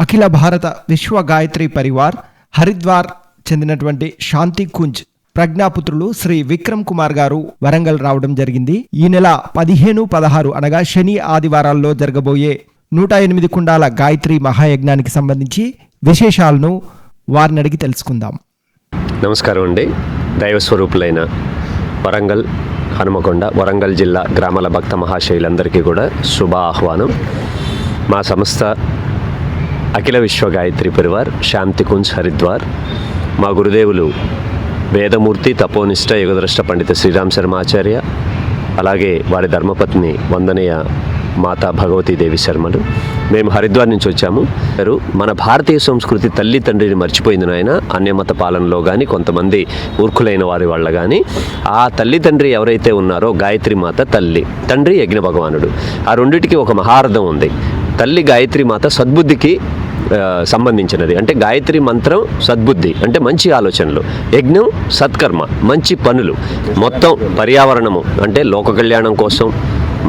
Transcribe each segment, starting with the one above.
అఖిల భారత విశ్వ గాయత్రి పరివార్ హరిద్వార్ చెందినటువంటి శాంతి కుంజ్ ప్రజ్ఞాపుత్రులు శ్రీ విక్రమ్ కుమార్ గారు వరంగల్ రావడం జరిగింది. ఈ నెల పదిహేను పదహారు అనగా శని ఆదివారాల్లో జరగబోయే నూట ఎనిమిది కుండాల గాయత్రి మహాయజ్ఞానికి సంబంధించి విశేషాలను వారిని అడిగి తెలుసుకుందాం. నమస్కారం అండి. దైవస్వరూపులైన వరంగల్ హనుమకొండ వరంగల్ జిల్లా గ్రామాల భక్త మహాశైలందరికీ కూడా శుభ ఆహ్వానం మా సంస్థ అఖిల విశ్వ గాయత్రి పరివార్ శాంతి కుంజ్ హరిద్వార్ మా గురుదేవులు వేదమూర్తి తపోనిష్ట యుగద్రష్ట పండిత శ్రీరామ్ శర్మాచార్య అలాగే వారి ధర్మపత్ని వందనీయ మాతా భగవతీదేవి శర్మలు. మేము హరిద్వార్ నుంచి వచ్చాము. గారు మన భారతీయ సంస్కృతి తల్లి తండ్రిని మర్చిపోయింది నాయన. అన్యమత పాలనలో కానీ కొంతమంది మూర్ఖులైన వారి వాళ్ళ కానీ ఆ తల్లి తండ్రి ఎవరైతే ఉన్నారో గాయత్రి మాత తల్లి తండ్రి యజ్ఞ భగవానుడు. ఆ రెండింటికి ఒక మహార్థం ఉంది. తల్లి గాయత్రి మాత సద్బుద్ధికి సంబంధించినది. అంటే గాయత్రి మంత్రం సద్బుద్ధి. అంటే మంచి ఆలోచనలు. యజ్ఞం సత్కర్మ. మంచి పనులు. మొత్తం పర్యావరణము. అంటే లోక కళ్యాణం కోసం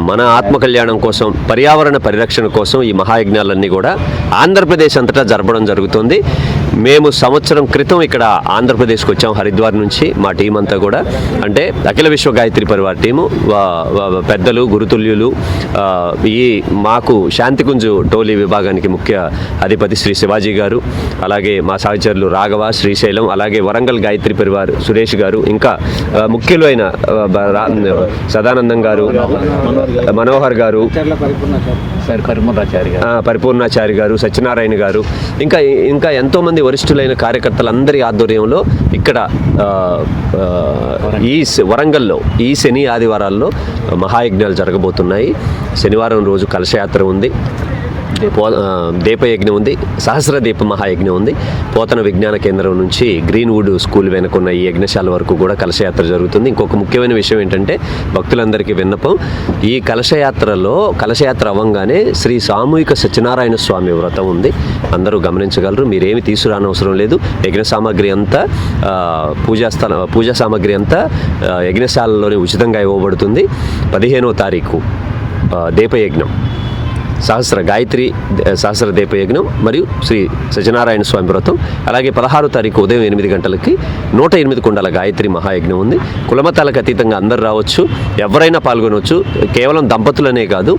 మన ఆత్మ కళ్యాణం కోసం పర్యావరణ పరిరక్షణ కోసం ఈ మహాయజ్ఞాలన్నీ కూడా ఆంధ్రప్రదేశ్ అంతటా జరపడం జరుగుతుంది. మేము సంవత్సరం క్రితం ఇక్కడ ఆంధ్రప్రదేశ్కి వచ్చాం హరిద్వార్ నుంచి మా టీం అంతా కూడా. అంటే అఖిల విశ్వ గాయత్రి పరివార్ టీము పెద్దలు గురుతుల్యులు ఈ మాకు శాంతికుంజు టోలీ విభాగానికి ముఖ్య అధిపతి శ్రీ శివాజీ గారు అలాగే మా సహచరులు రాఘవ శ్రీశైలం అలాగే వరంగల్ గాయత్రి పరివార్ సురేష్ గారు ఇంకా ముఖ్యులైన సదానందం గారు మనోహర్ గారు. సార్. కరుమలాచారి గారు. ఆ, పరిపూర్ణాచారి గారు సత్యనారాయణ గారు. ఇంకా ఇంకా ఎంతోమంది వరిష్ఠులైన కార్యకర్తలందరి ఆధ్వర్యంలో ఇక్కడ ఈ శ- వరంగల్లో ఈ శని ఆదివారాల్లో మహాయజ్ఞాలు జరగబోతున్నాయి. శనివారం రోజు కలశయాత్ర ఉంది. పో దీపయజ్ఞం ఉంది సహస్ర దీప మహాయజ్ఞం ఉంది. పోతన విజ్ఞాన కేంద్రం నుంచి గ్రీన్వుడ్ స్కూల్ వెనుకున్న ఈ యజ్ఞశాల వరకు కూడా కలశయాత్ర జరుగుతుంది. ఇంకొక ముఖ్యమైన విషయం ఏంటంటే భక్తులందరికీ విన్నపం ఈ కలశయాత్రలో కలశయాత్ర అవ్వంగానే శ్రీ సామూహిక సత్యనారాయణ స్వామి వ్రతం ఉంది. అందరూ గమనించగలరు మీరేమి తీసుకురానవసరం లేదు. యజ్ఞ సామాగ్రి అంతా పూజా స్థల పూజా సామాగ్రి అంతా యజ్ఞశాలలోనే ఉచితంగా ఇవ్వబడుతుంది. పదిహేనో తారీఖు దీపయజ్ఞం. సహస్ర గాయత్రి సహస్ర దీపయజ్ఞం మరియు శ్రీ సత్యనారాయణ స్వామి వ్రతం. అలాగే పదహారు తారీఖు ఉదయం ఎనిమిది గంటలకి నూట ఎనిమిది కుండల గాయత్రి మహాయజ్ఞం ఉంది. కులమతాలకు అతీతంగా అందరు రావచ్చు ఎవరైనా పాల్గొనవచ్చు. కేవలం దంపతులనే కాదు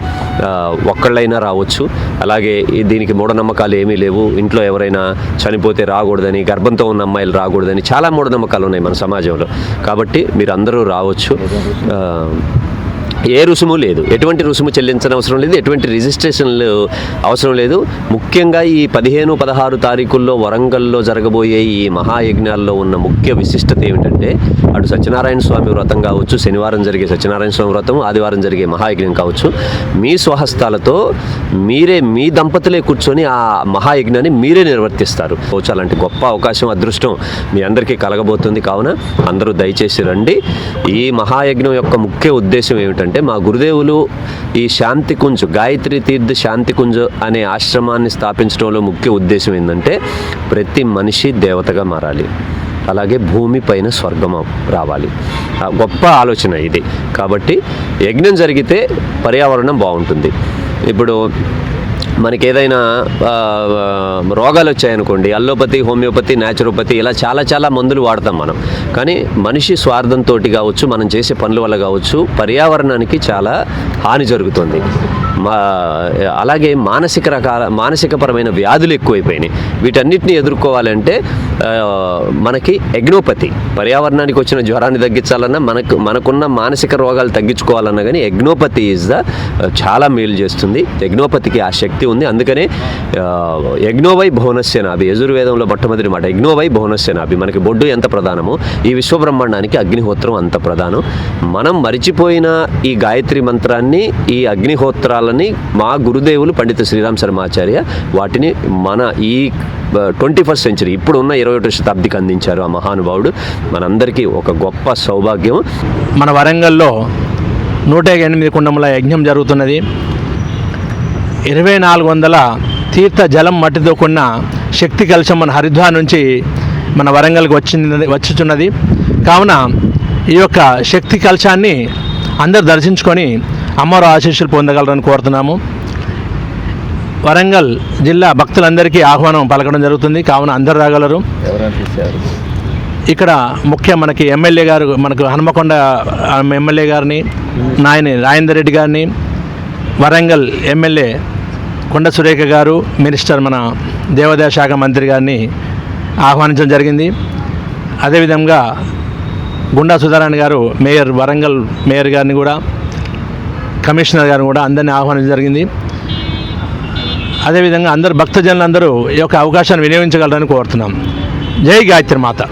ఒక్కళ్ళైనా రావచ్చు. అలాగే దీనికి మూఢనమ్మకాలు ఏమీ లేవు. ఇంట్లో ఎవరైనా చనిపోతే రాకూడదని గర్భంతో ఉన్న అమ్మాయిలు రాకూడదని చాలా మూఢనమ్మకాలు ఉన్నాయి మన సమాజంలో. కాబట్టి మీరు అందరూ రావచ్చు ఏ రుసుము లేదు. ఎటువంటి రుసుము చెల్లించని అవసరం లేదు. ఎటువంటి రిజిస్ట్రేషన్లు అవసరం లేదు. ముఖ్యంగా ఈ పదిహేను పదహారు తారీఖుల్లో వరంగల్లో జరగబోయే ఈ మహాయజ్ఞాల్లో ఉన్న ముఖ్య విశిష్టత ఏమిటంటే అటు సత్యనారాయణ స్వామి వ్రతం కావచ్చు శనివారం జరిగే సత్యనారాయణ స్వామి వ్రతం ఆదివారం జరిగే మహాయజ్ఞం కావచ్చు మీ స్వహస్తాలతో మీరే మీ దంపతులే కూర్చొని ఆ మహాయజ్ఞాన్ని మీరే నిర్వర్తిస్తారు. కావచ్చు, అలాంటి గొప్ప అవకాశం అదృష్టం మీ అందరికీ కలగబోతుంది కావున అందరూ దయచేసి రండి. ఈ మహాయజ్ఞం యొక్క ముఖ్య ఉద్దేశం ఏమిటంటే మా గురుదేవులు ఈ శాంతి కుంజ్ గాయత్రి తీర్థ శాంతి కుంజ్ అనే ఆశ్రమాన్ని స్థాపించడంలో ముఖ్య ఉద్దేశం ఏంటంటే ప్రతి మనిషి దేవతగా మారాలి. అలాగే భూమి పైన స్వర్గం రావాలి. ఆ గొప్ప ఆలోచన ఇది. కాబట్టి యజ్ఞం జరిగితే పర్యావరణం బాగుంటుంది. ఇప్పుడు మనకి ఏదైనా రోగాలు వచ్చాయనుకోండి అల్లోపతి హోమియోపతి న్యాచురోపతి ఇలా చాలా చాలా మందులు వాడతాం మనం. కానీ మనిషి స్వార్థంతో కావచ్చు మనం చేసే పనుల వల్ల కావచ్చు పర్యావరణానికి చాలా హాని జరుగుతుంది. అలాగే మానసిక రకాల మానసికపరమైన వ్యాధులు ఎక్కువైపోయినాయి. వీటన్నిటిని ఎదుర్కోవాలంటే మనకి ఎగ్నోపతి పర్యావరణానికి వచ్చిన జ్వరాన్ని తగ్గించాలన్నా మనకు మనకున్న మానసిక రోగాలు తగ్గించుకోవాలన్నా కానీ ఎగ్నోపతి ఈజ్ ద చాలా మేలు చేస్తుంది. ఎగ్నోపతికి ఆ శక్తి ఉంది. అందుకనే ఆ, యజ్ఞోవై భువనస్య యజుర్వేదంలో మొట్టమొదటి మాట యజ్ఞోవై భువనస్య నాభి మనకి బొడ్డు ఎంత ప్రధానమో ఈ విశ్వబ్రహ్మాండానికి అగ్నిహోత్రం అంత ప్రధానం. మనం మరిచిపోయిన ఈ గాయత్రి మంత్రాన్ని ఈ అగ్నిహోత్రాల మా గురుదేవులు పండిత శ్రీరామ్ శర్మాచార్య వాటిని మన ఈ ట్వంటీ ఫస్ట్ సెంచరీ ఇప్పుడు ఉన్న ఇరవై ఒకటి శతాబ్దికి అందించారు ఆ మహానుభావుడు. మనందరికీ ఒక గొప్ప సౌభాగ్యం. మన వరంగల్లో నూట ఎనిమిది కుండముల యజ్ఞం జరుగుతున్నది. ఇరవై నాలుగు వందల తీర్థ జలం మట్టితో కొన్న శక్తి కలశం మన హరిద్వార్ నుంచి మన వరంగల్కి వచ్చింది వచ్చుచున్నది. కావున ఈ యొక్క శక్తి కలశాన్ని అందరు దర్శించుకొని అమ్మవారి ఆశీస్సులు పొందగలరని కోరుతున్నాము. వరంగల్ జిల్లా భక్తులందరికీ ఆహ్వానం పలకడం జరుగుతుంది. కావున అందరు రాగలరు. ఇక్కడ ముఖ్య మనకి ఎమ్మెల్యే గారు మనకు హనుమకొండ ఎమ్మెల్యే గారిని నాయని రాజేందర్ రెడ్డి గారిని వరంగల్ ఎమ్మెల్యే కొండ సురేఖ గారు మినిస్టర్ మన దేవాదాయ శాఖ మంత్రి గారిని ఆహ్వానించడం జరిగింది. అదేవిధంగా గుండా సుధారాణి గారు మేయర్ వరంగల్ మేయర్ గారిని కూడా కమిషనర్ గారు కూడా అందరినీ ఆహ్వానించడం జరిగింది. అదేవిధంగా అందరు భక్తజనులందరూ ఈ యొక్క అవకాశాన్ని వినియోగించగలరని కోరుతున్నాం. జై గాయత్రి మాత.